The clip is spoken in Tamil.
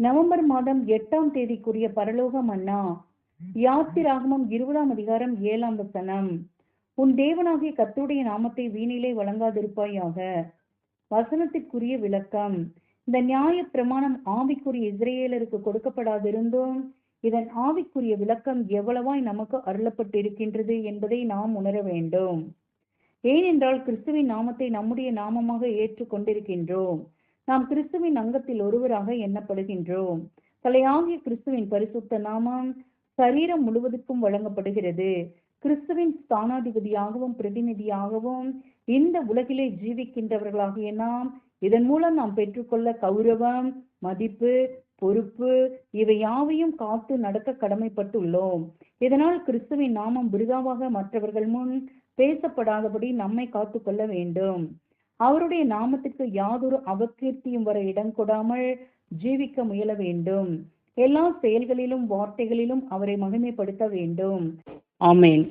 நவம்பர் மாதம் எட்டாம் தேதிக்குரிய பரலோக மன்னா. யாத்திராகமம் இருபதாம் அதிகாரம் ஏழாம் வசனம். உன் தேவனாகிய கத்துடைய நாமத்தை வீணிலே வழங்காதிருப்பாயாக. வசனத்திற்குரிய விளக்கம். இந்த நியாய பிரமாணம் ஆவிக்குரிய இஸ்ரேலருக்கு கொடுக்கப்படாதிருந்தும் இதன் ஆவிக்குரிய விளக்கம் எவ்வளவாய் நமக்கு அருளப்பட்டிருக்கின்றது என்பதை நாம் உணர வேண்டும். ஏனென்றால் கிறிஸ்துவின் நாமத்தை நம்முடைய நாமமாக ஏற்றுக்கொண்டிருக்கின்றோம். நாம் கிறிஸ்துவின் அங்கத்தில் ஒருவராக எண்ணப்படுகின்றோம். தலையாகிய கிறிஸ்துவின் பரிசுத்த நாமம் சரீரம் முழுவதுக்கும் வழங்கப்படுகிறது. கிறிஸ்துவின் ஸ்தானாதிபதியாகவும் பிரதிநிதியாகவும் இந்த உலகிலே ஜீவிக்கின்றவர்களாகிய நாம் இதன் மூலம் நாம் பெற்றுக்கொள்ள கௌரவம் மதிப்பு பொறுப்பு இவை யாவையும் காத்து நடக்க கடமைப்பட்டுள்ளோம். இதனால் கிறிஸ்துவின் நாமம் விருதாவாக மற்றவர்கள் முன் பேசப்படாதபடி நம்மை காத்து கொள்ள வேண்டும். அவருடைய நாமத்திற்கு யாதொரு அவகீர்த்தியும் வர இடம் கொடாமல் ஜீவிக்க முயல வேண்டும். எல்லா செயல்களிலும் வார்த்தைகளிலும் அவரை மகிமைப்படுத்த வேண்டும். ஆமேன்.